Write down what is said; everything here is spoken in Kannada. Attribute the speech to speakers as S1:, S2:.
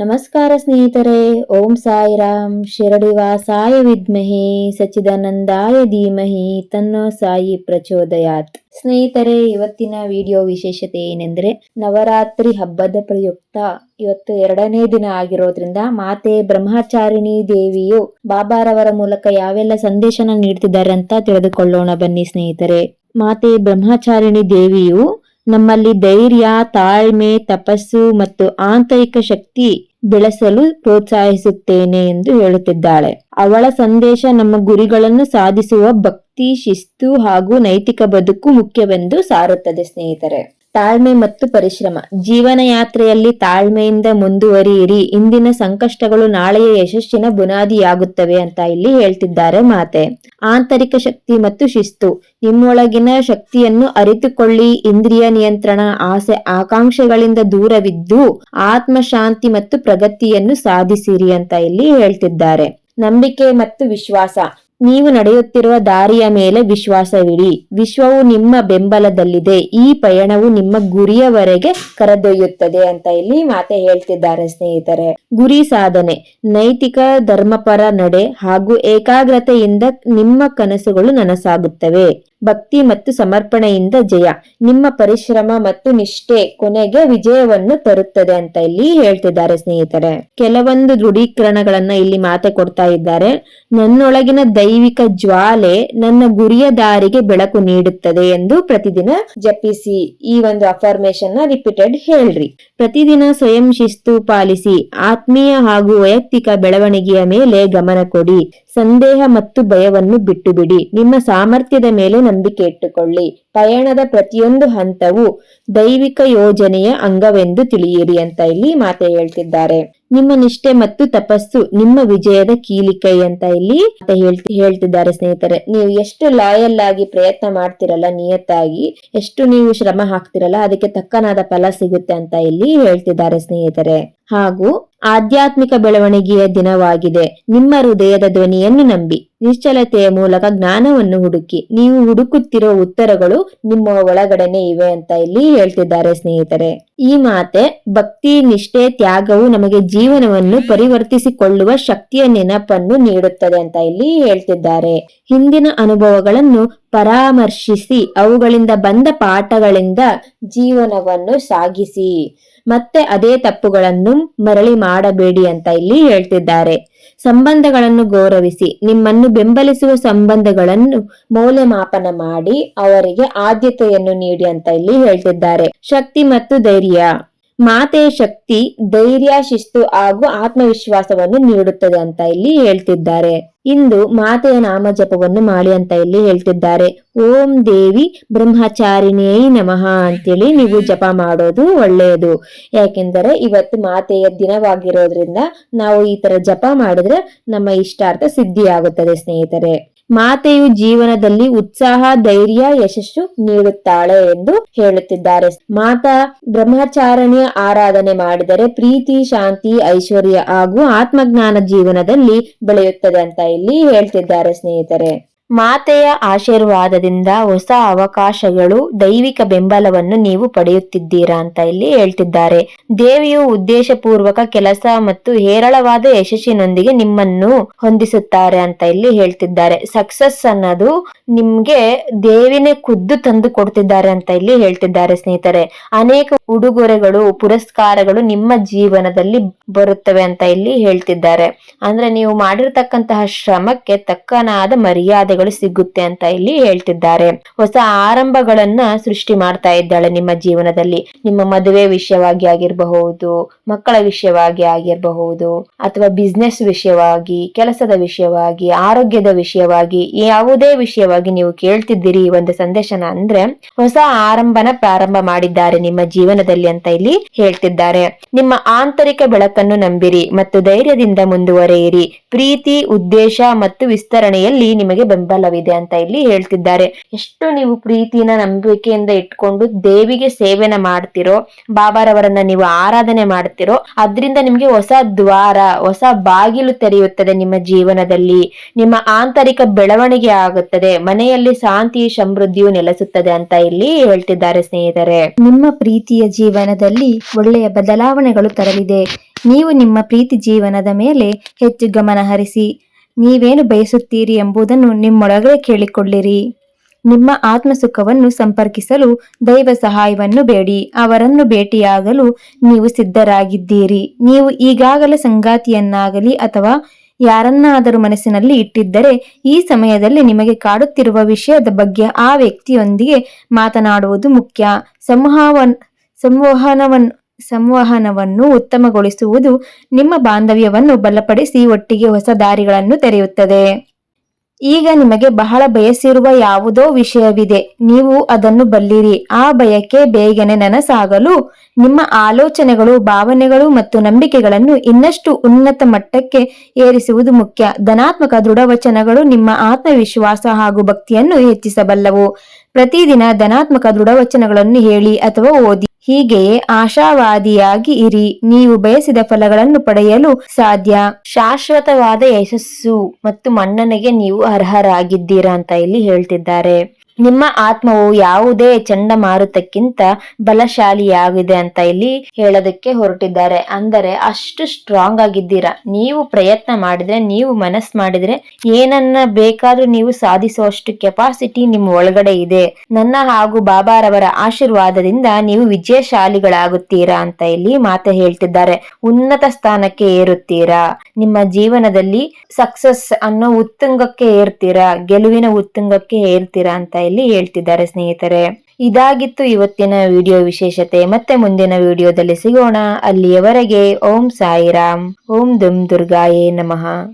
S1: ನಮಸ್ಕಾರ ಸ್ನೇಹಿತರೆ, ಓಂ ಸಾಯಿರಾಮ್ ಶಿರಡಿವಾಸಾಯ ವಿದ್ಮಹಿ, ಸಚ್ಚಿದಾನಂದಾಯ ಧೀಮಹಿ, ತನ್ನೋ ಸಾಯಿ ಪ್ರಚೋದಯಾತ್. ಸ್ನೇಹಿತರೆ, ಇವತ್ತಿನ ವಿಡಿಯೋ ವಿಶೇಷತೆ ಏನೆಂದ್ರೆ, ನವರಾತ್ರಿ ಹಬ್ಬದ ಪ್ರಯುಕ್ತ ಇವತ್ತು ಎರಡನೇ ದಿನ ಆಗಿರೋದ್ರಿಂದ ಮಾತೆ ಬ್ರಹ್ಮಚಾರಿಣಿ ದೇವಿಯು ಬಾಬಾರವರ ಮೂಲಕ ಯಾವೆಲ್ಲ ಸಂದೇಶನ ನೀಡ್ತಿದ್ದಾರೆ ಅಂತ ತಿಳಿದುಕೊಳ್ಳೋಣ ಬನ್ನಿ ಸ್ನೇಹಿತರೆ. ಮಾತೆ ಬ್ರಹ್ಮಚಾರಿಣಿ ದೇವಿಯು ನಮ್ಮಲ್ಲಿ ಧೈರ್ಯ, ತಾಳ್ಮೆ, ತಪಸ್ಸು ಮತ್ತು ಆಂತರಿಕ ಶಕ್ತಿ ಬೆಳೆಸಲು ಪ್ರೋತ್ಸಾಹಿಸುತ್ತೇನೆ ಎಂದು ಹೇಳುತ್ತಿದ್ದಾಳೆ. ಅವಳ ಸಂದೇಶ ನಮ್ಮ ಗುರಿಗಳನ್ನು ಸಾಧಿಸುವ ಭಕ್ತಿ, ಶಿಸ್ತು ಹಾಗೂ ನೈತಿಕ ಬದುಕು ಮುಖ್ಯವೆಂದು ಸಾರುತ್ತದೆ ಸ್ನೇಹಿತರೆ. ತಾಳ್ಮೆ ಮತ್ತು ಪರಿಶ್ರಮ. ಜೀವನ ಯಾತ್ರೆಯಲ್ಲಿ ತಾಳ್ಮೆಯಿಂದ ಮುಂದುವರಿಯಿರಿ. ಇಂದಿನ ಸಂಕಷ್ಟಗಳು ನಾಳೆಯ ಯಶಸ್ಸಿನ ಬುನಾದಿಯಾಗುತ್ತವೆ ಅಂತ ಇಲ್ಲಿ ಹೇಳ್ತಿದ್ದಾರೆ ಮಾತೆ. ಆಂತರಿಕ ಶಕ್ತಿ ಮತ್ತು ಶಿಸ್ತು. ನಿಮ್ಮೊಳಗಿನ ಶಕ್ತಿಯನ್ನು ಅರಿತುಕೊಳ್ಳಿ. ಇಂದ್ರಿಯ ನಿಯಂತ್ರಣ, ಆಸೆ, ಆಕಾಂಕ್ಷೆಗಳಿಂದ ದೂರವಿದ್ದು ಆತ್ಮಶಾಂತಿ ಮತ್ತು ಪ್ರಗತಿಯನ್ನು ಸಾಧಿಸಿರಿ ಅಂತ ಇಲ್ಲಿ ಹೇಳ್ತಿದ್ದಾರೆ. ನಂಬಿಕೆ ಮತ್ತು ವಿಶ್ವಾಸ. ನೀವು ನಡೆಯುತ್ತಿರುವ ದಾರಿಯ ಮೇಲೆ ವಿಶ್ವಾಸವಿಡಿ. ವಿಶ್ವವು ನಿಮ್ಮ ಬೆಂಬಲದಲ್ಲಿದೆ. ಈ ಪಯಣವು ನಿಮ್ಮ ಗುರಿಯವರೆಗೆ ಕರೆದೊಯ್ಯುತ್ತದೆ ಅಂತ ಇಲ್ಲಿ ಮಾತೆ ಹೇಳ್ತಿದ್ದಾರೆ ಸ್ನೇಹಿತರೆ. ಗುರಿ ಸಾಧನೆ, ನೈತಿಕ ಧರ್ಮಪರ ನಡೆ ಹಾಗೂ ಏಕಾಗ್ರತೆಯಿಂದ ನಿಮ್ಮ ಕನಸುಗಳು ನನಸಾಗುತ್ತವೆ. ಭಕ್ತಿ ಮತ್ತು ಸಮರ್ಪಣೆಯಿಂದ ಜಯ. ನಿಮ್ಮ ಪರಿಶ್ರಮ ಮತ್ತು ನಿಷ್ಠೆ ಕೊನೆಗೆ ವಿಜಯವನ್ನು ತರುತ್ತದೆ ಅಂತ ಇಲ್ಲಿ ಹೇಳ್ತಿದ್ದಾರೆ ಸ್ನೇಹಿತರೆ. ಕೆಲವೊಂದು ದೃಢೀಕರಣಗಳನ್ನ ಇಲ್ಲಿ ಮಾತೆ ಕೊಡ್ತಾ ಇದ್ದಾರೆ. ನನ್ನೊಳಗಿನ ದೈವಿಕ ಜ್ವಾಲೆ ನನ್ನ ಗುರಿಯ ದಾರಿಗೆ ಬೆಳಕು ನೀಡುತ್ತದೆ ಎಂದು ಪ್ರತಿದಿನ ಜಪಿಸಿ ಈ ಒಂದು ಅಫಾರ್ಮೇಶನ್ನ ರಿಪೀಟೆಡ್ ಹೇಳ್ರಿ. ಪ್ರತಿದಿನ ಸ್ವಯಂ ಶಿಸ್ತು ಪಾಲಿಸಿ, ಆತ್ಮೀಯ ಹಾಗೂ ವೈಯಕ್ತಿಕ ಬೆಳವಣಿಗೆಯ ಮೇಲೆ ಗಮನ ಕೊಡಿ. ಸಂದೇಹ ಮತ್ತು ಭಯವನ್ನು ಬಿಟ್ಟು ಬಿಡಿ ನಿಮ್ಮ ಸಾಮರ್ಥ್ಯದ ಮೇಲೆ ನಂಬಿಕೆ ಇಟ್ಟುಕೊಳ್ಳಿ. ಪಯಣದ ಪ್ರತಿಯೊಂದು ಹಂತವು ದೈವಿಕ ಯೋಜನೆಯ ಅಂಗವೆಂದು ತಿಳಿಯಿರಿ ಅಂತ ಇಲ್ಲಿ ಮಾತೆ ಹೇಳ್ತಿದ್ದಾರೆ. ನಿಮ್ಮ ನಿಷ್ಠೆ ಮತ್ತು ತಪಸ್ಸು ನಿಮ್ಮ ವಿಜಯದ ಕೀಲಿಕೈ ಅಂತ ಇಲ್ಲಿ ಹೇಳ್ತಿ, ಹೇಳ್ತಿದ್ದಾರೆ ಸ್ನೇಹಿತರೆ. ನೀವು ಎಷ್ಟು ಲಾಯಲ್ ಆಗಿ ಪ್ರಯತ್ನ ಮಾಡ್ತಿರಲ್ಲ ನಿಯತ್ತಾಗಿ, ಎಷ್ಟು ನೀವು ಶ್ರಮ ಹಾಕ್ತಿರಲ್ಲ, ಅದಕ್ಕೆ ತಕ್ಕನಾದ ಫಲ ಸಿಗುತ್ತೆ ಅಂತ ಇಲ್ಲಿ ಹೇಳ್ತಿದ್ದಾರೆ ಸ್ನೇಹಿತರೆ. ಹಾಗೂ ಆಧ್ಯಾತ್ಮಿಕ ಬೆಳವಣಿಗೆಯ ದಿನವಾಗಿದೆ. ನಿಮ್ಮ ಹೃದಯದ ಧ್ವನಿಯನ್ನು ನಂಬಿ. ನಿಶ್ಚಲತೆಯ ಮೂಲಕ ಜ್ಞಾನವನ್ನು ಹುಡುಕಿ. ನೀವು ಹುಡುಕುತ್ತಿರುವ ಉತ್ತರಗಳು ನಿಮ್ಮ ಒಳಗಡೆನೆ ಇವೆ ಅಂತ ಇಲ್ಲಿ ಹೇಳ್ತಿದ್ದಾರೆ ಸ್ನೇಹಿತರೆ. ಈ ಮಾತೆ ಭಕ್ತಿ, ನಿಷ್ಠೆ, ತ್ಯಾಗವು ನಮಗೆ ಜೀವನವನ್ನು ಪರಿವರ್ತಿಸಿಕೊಳ್ಳುವ ಶಕ್ತಿಯ ನೆನಪನ್ನು ನೀಡುತ್ತದೆ ಅಂತ ಇಲ್ಲಿ ಹೇಳ್ತಿದ್ದಾರೆ. ಹಿಂದಿನ ಅನುಭವಗಳನ್ನು ಪರಾಮರ್ಶಿಸಿ, ಅವುಗಳಿಂದ ಬಂದ ಪಾಠಗಳಿಂದ ಜೀವನವನ್ನು ಸಾಗಿಸಿ. ಮತ್ತೆ ಅದೇ ತಪ್ಪುಗಳನ್ನು ಮರಳಿ ಮಾಡಬೇಡಿ ಅಂತ ಇಲ್ಲಿ ಹೇಳ್ತಿದ್ದಾರೆ. ಸಂಬಂಧಗಳನ್ನು ಗೌರವಿಸಿ, ನಿಮ್ಮನ್ನು ಬೆಂಬಲಿಸುವ ಸಂಬಂಧಗಳನ್ನು ಮೌಲ್ಯಮಾಪನ ಮಾಡಿ, ಅವರಿಗೆ ಆದ್ಯತೆಯನ್ನು ನೀಡಿ ಅಂತ ಇಲ್ಲಿ ಹೇಳ್ತಿದ್ದಾರೆ. ಶಕ್ತಿ ಮತ್ತು ಧೈರ್ಯ. ಮಾತೆಯ ಶಕ್ತಿ, ಧೈರ್ಯ, ಶಿಸ್ತು ಹಾಗೂ ಆತ್ಮವಿಶ್ವಾಸವನ್ನು ನೀಡುತ್ತದೆ ಅಂತ ಇಲ್ಲಿ ಹೇಳ್ತಿದ್ದಾರೆ. ಇಂದು ಮಾತೆಯ ನಾಮ ಜಪವನ್ನು ಮಾಡಿ ಅಂತ ಇಲ್ಲಿ ಹೇಳ್ತಿದ್ದಾರೆ. ಓಂ ದೇವಿ ಬ್ರಹ್ಮಚಾರಿಣಿಯೈ ನಮಃ ಅಂತೇಳಿ ನೀವು ಜಪ ಮಾಡೋದು ಒಳ್ಳೆಯದು. ಯಾಕೆಂದರೆ ಇವತ್ತು ಮಾತೆಯ ದಿನವಾಗಿರೋದ್ರಿಂದ ನಾವು ಈ ತರ ಜಪ ಮಾಡಿದ್ರೆ ನಮ್ಮ ಇಷ್ಟಾರ್ಥ ಸಿದ್ಧಿಯಾಗುತ್ತದೆ ಸ್ನೇಹಿತರೆ. ಮಾತೆಯು ಜೀವನದಲ್ಲಿ ಉತ್ಸಾಹ, ಧೈರ್ಯ, ಯಶಸ್ಸು ನೀಡುತ್ತಾಳೆ ಎಂದು ಹೇಳುತ್ತಿದ್ದಾರೆ. ಮಾತಾ ಬ್ರಹ್ಮಚಾರಣಿಯ ಆರಾಧನೆ ಮಾಡಿದರೆ ಪ್ರೀತಿ, ಶಾಂತಿ, ಐಶ್ವರ್ಯ ಹಾಗೂ ಆತ್ಮಜ್ಞಾನ ಜೀವನದಲ್ಲಿ ಬೆಳೆಯುತ್ತದೆ ಅಂತ ಇಲ್ಲಿ ಹೇಳ್ತಿದ್ದಾರೆ ಸ್ನೇಹಿತರೆ. ಮಾತೆಯ ಆಶೀರ್ವಾದದಿಂದ ಹೊಸ ಅವಕಾಶಗಳು ದೈವಿಕ ಬೆಂಬಲವನ್ನು ನೀವು ಪಡೆಯುತ್ತಿದ್ದೀರಾ ಅಂತ ಇಲ್ಲಿ ಹೇಳ್ತಿದ್ದಾರೆ. ದೇವಿಯು ಉದ್ದೇಶಪೂರ್ವಕ ಕೆಲಸ ಮತ್ತು ಹೇರಳವಾದ ಯಶಸ್ಸಿನೊಂದಿಗೆ ನಿಮ್ಮನ್ನು ಹೊಂದಿಸುತ್ತಾರೆ ಅಂತ ಇಲ್ಲಿ ಹೇಳ್ತಿದ್ದಾರೆ. ಸಕ್ಸಸ್ ಅನ್ನೋದು ನಿಮ್ಗೆ ದೇವಿನೇ ಖುದ್ದು ತಂದು ಕೊಡ್ತಿದ್ದಾರೆ ಅಂತ ಇಲ್ಲಿ ಹೇಳ್ತಿದ್ದಾರೆ ಸ್ನೇಹಿತರೆ. ಅನೇಕ ಉಡುಗೊರೆಗಳು, ಪುರಸ್ಕಾರಗಳು ನಿಮ್ಮ ಜೀವನದಲ್ಲಿ ಬರುತ್ತವೆ ಅಂತ ಇಲ್ಲಿ ಹೇಳ್ತಿದ್ದಾರೆ. ಅಂದ್ರೆ ನೀವು ಮಾಡಿರ್ತಕ್ಕಂತಹ ಶ್ರಮಕ್ಕೆ ತಕ್ಕನಾದ ಮರ್ಯಾದೆಗಳು ಸಿಗುತ್ತೆ ಅಂತ ಇಲ್ಲಿ ಹೇಳ್ತಿದ್ದಾರೆ. ಹೊಸ ಆರಂಭಗಳನ್ನ ಸೃಷ್ಟಿ ಮಾಡ್ತಾ ಇದ್ದಾಳೆ ನಿಮ್ಮ ಜೀವನದಲ್ಲಿ. ನಿಮ್ಮ ಮದುವೆ ವಿಷಯವಾಗಿ ಆಗಿರಬಹುದು, ಮಕ್ಕಳ ವಿಷಯವಾಗಿ ಆಗಿರಬಹುದು, ಅಥವಾ ಬಿಸ್ನೆಸ್ ವಿಷಯವಾಗಿ, ಕೆಲಸದ ವಿಷಯವಾಗಿ, ಆರೋಗ್ಯದ ವಿಷಯವಾಗಿ, ಯಾವುದೇ ವಿಷಯವಾಗಿ ನೀವು ಕೇಳ್ತಿದ್ದೀರಿ ಈ ಒಂದು ಸಂದೇಶನ ಅಂದ್ರೆ ಹೊಸ ಆರಂಭನ ಪ್ರಾರಂಭ ಮಾಡಿದ್ದಾರೆ ನಿಮ್ಮ ಜೀವನದಲ್ಲಿ ಅಂತ ಇಲ್ಲಿ ಹೇಳ್ತಿದ್ದಾರೆ. ನಿಮ್ಮ ಆಂತರಿಕ ಬೆಳಕನ್ನು ನಂಬಿರಿ ಮತ್ತು ಧೈರ್ಯದಿಂದ ಮುಂದುವರೆಯಿರಿ. ಪ್ರೀತಿ, ಉದ್ದೇಶ ಮತ್ತು ವಿಸ್ತರಣೆಯಲ್ಲಿ ನಿಮಗೆ ಬೆಂಬಲವಿದೆ ಅಂತ ಇಲ್ಲಿ ಹೇಳ್ತಿದ್ದಾರೆ. ಎಷ್ಟು ನೀವು ಪ್ರೀತಿನ ನಂಬಿಕೆಯಿಂದ ಇಟ್ಕೊಂಡು ದೇವಿಗೆ ಸೇವೆನ ಮಾಡ್ತಿರೋ, ಬಾಬಾರವರನ್ನ ನೀವು ಆರಾಧನೆ ಮಾಡ್ತಿರೋ, ಅದ್ರಿಂದ ನಿಮ್ಗೆ ಹೊಸ ದ್ವಾರ, ಹೊಸ ಬಾಗಿಲು ತೆರೆಯುತ್ತದೆ ನಿಮ್ಮ ಜೀವನದಲ್ಲಿ. ನಿಮ್ಮ ಆಂತರಿಕ ಬೆಳವಣಿಗೆ ಆಗುತ್ತದೆ. ಮನೆಯಲ್ಲಿ ಶಾಂತಿ, ಸಮೃದ್ಧಿಯು ನೆಲೆಸುತ್ತದೆ ಅಂತ ಇಲ್ಲಿ ಹೇಳ್ತಿದ್ದಾರೆ ಸ್ನೇಹಿತರೆ.
S2: ನಿಮ್ಮ ಪ್ರೀತಿಯ ಜೀವನದಲ್ಲಿ ಒಳ್ಳೆಯ ಬದಲಾವಣೆಗಳು ತರಲಿದೆ. ನೀವು ನಿಮ್ಮ ಪ್ರೀತಿ ಜೀವನದ ಮೇಲೆ ಹೆಚ್ಚು ಗಮನ ಹರಿಸಿ. ನೀವೇನು ಬಯಸುತ್ತೀರಿ ಎಂಬುದನ್ನು ನಿಮ್ಮೊಳಗೆ ಕೇಳಿಕೊಳ್ಳಿರಿ. ನಿಮ್ಮ ಆತ್ಮಸುಖವನ್ನು ಸಂಪರ್ಕಿಸಲು ದೈವ ಸಹಾಯವನ್ನು ಬೇಡಿ. ಅವರನ್ನು ಭೇಟಿಯಾಗಲು ನೀವು ಸಿದ್ಧರಾಗಿದ್ದೀರಿ. ನೀವು ಈಗಾಗಲೇ ಸಂಗಾತಿಯನ್ನಾಗಲಿ ಅಥವಾ ಯಾರನ್ನಾದರೂ ಮನಸ್ಸಿನಲ್ಲಿ ಇಟ್ಟಿದ್ದರೆ ಈ ಸಮಯದಲ್ಲಿ ನಿಮಗೆ ಕಾಡುತ್ತಿರುವ ವಿಷಯದ ಬಗ್ಗೆ ಆ ವ್ಯಕ್ತಿಯೊಂದಿಗೆ ಮಾತನಾಡುವುದು ಮುಖ್ಯ. ಸಂವಹನ ಸಂವಹನವನ್ನು ಸಂವಹನವನ್ನು ಉತ್ತಮಗೊಳಿಸುವುದು ನಿಮ್ಮ ಬಾಂಧವ್ಯವನ್ನು ಬಲಪಡಿಸಿ ಒಟ್ಟಿಗೆ ಹೊಸ ದಾರಿಗಳನ್ನು ತೆರೆಯುತ್ತದೆ. ಈಗ ನಿಮಗೆ ಬಹಳ ಬಯಸಿರುವ ಯಾವುದೋ ವಿಷಯವಿದೆ. ನೀವು ಅದನ್ನು ಬಲ್ಲಿರಿ. ಆ ಬಯಕೆ ಬೇಗನೆ ನನಸಾಗಲು ನಿಮ್ಮ ಆಲೋಚನೆಗಳು, ಭಾವನೆಗಳು ಮತ್ತು ನಂಬಿಕೆಗಳನ್ನು ಇನ್ನಷ್ಟು ಉನ್ನತ ಮಟ್ಟಕ್ಕೆ ಏರಿಸುವುದು ಮುಖ್ಯ. ಧನಾತ್ಮಕ ದೃಢವಚನಗಳು ನಿಮ್ಮ ಆತ್ಮವಿಶ್ವಾಸ ಹಾಗೂ ಭಕ್ತಿಯನ್ನು ಹೆಚ್ಚಿಸಬಲ್ಲವು. ಪ್ರತಿದಿನ ಧನಾತ್ಮಕ ದೃಢವಚನಗಳನ್ನು ಹೇಳಿ ಅಥವಾ ಓದಿ. ಹೀಗೆಯೇ ಆಶಾವಾದಿಯಾಗಿ ಇರಿ. ನೀವು ಬಯಸಿದ ಫಲಗಳನ್ನು ಪಡೆಯಲು ಸಾಧ್ಯ. ಶಾಶ್ವತವಾದ ಯಶಸ್ಸು ಮತ್ತು ಮನ್ನಣೆಗೆ ನೀವು ಅರ್ಹರಾಗಿದ್ದೀರಾ ಅಂತ ಇಲ್ಲಿ ಹೇಳ್ತಿದ್ದಾರೆ. ನಿಮ್ಮ ಆತ್ಮವು ಯಾವುದೇ ಚಂಡಮಾರುತಕ್ಕಿಂತ ಬಲಶಾಲಿಯಾಗಿದೆ ಅಂತ ಇಲ್ಲಿ ಹೇಳೋದಕ್ಕೆ ಹೊರಟಿದ್ದಾರೆ. ಅಂದರೆ, ಅಷ್ಟು ಸ್ಟ್ರಾಂಗ್ ಆಗಿದ್ದೀರಾ? ನೀವು ಪ್ರಯತ್ನ ಮಾಡಿದ್ರೆ, ನೀವು ಮನಸ್ಸು ಮಾಡಿದ್ರೆ ಏನನ್ನ ಬೇಕಾದ್ರೂ ನೀವು ಸಾಧಿಸುವಷ್ಟು ಕೆಪಾಸಿಟಿ ನಿಮ್ಮ ಒಳಗಡೆ ಇದೆ. ನನ್ನ ಹಾಗೂ ಬಾಬಾರವರ ಆಶೀರ್ವಾದದಿಂದ ನೀವು ವಿಜಯಶಾಲಿಗಳಾಗುತ್ತೀರಾ ಅಂತ ಇಲ್ಲಿ ಮಾತು ಹೇಳ್ತಿದ್ದಾರೆ. ಉನ್ನತ ಸ್ಥಾನಕ್ಕೆ ಏರುತ್ತೀರಾ? ನಿಮ್ಮ ಜೀವನದಲ್ಲಿ ಸಕ್ಸಸ್ ಅನ್ನೋ ಉತ್ತುಂಗಕ್ಕೆ ಏರ್ತೀರಾ? ಗೆಲುವಿನ ಉತ್ತುಂಗಕ್ಕೆ ಏರ್ತೀರಾ ಅಂತ ಇಲ್ಲಿ ಹೇಳ್ತಿದ್ದಾರೆ ಸ್ನೇಹಿತರೆ. ಇದಾಗಿತ್ತು ಇವತ್ತಿನ ವಿಡಿಯೋ ವಿಶೇಷತೆ. ಮತ್ತೆ ಮುಂದಿನ ವಿಡಿಯೋದಲ್ಲಿ ಸಿಗೋಣ. ಅಲ್ಲಿಯವರೆಗೆ ಓಂ ಸಾಯಿರಾಮ್. ಓಂ ದುಮ್ ದುರ್ಗಾಯೇ ನಮಃ.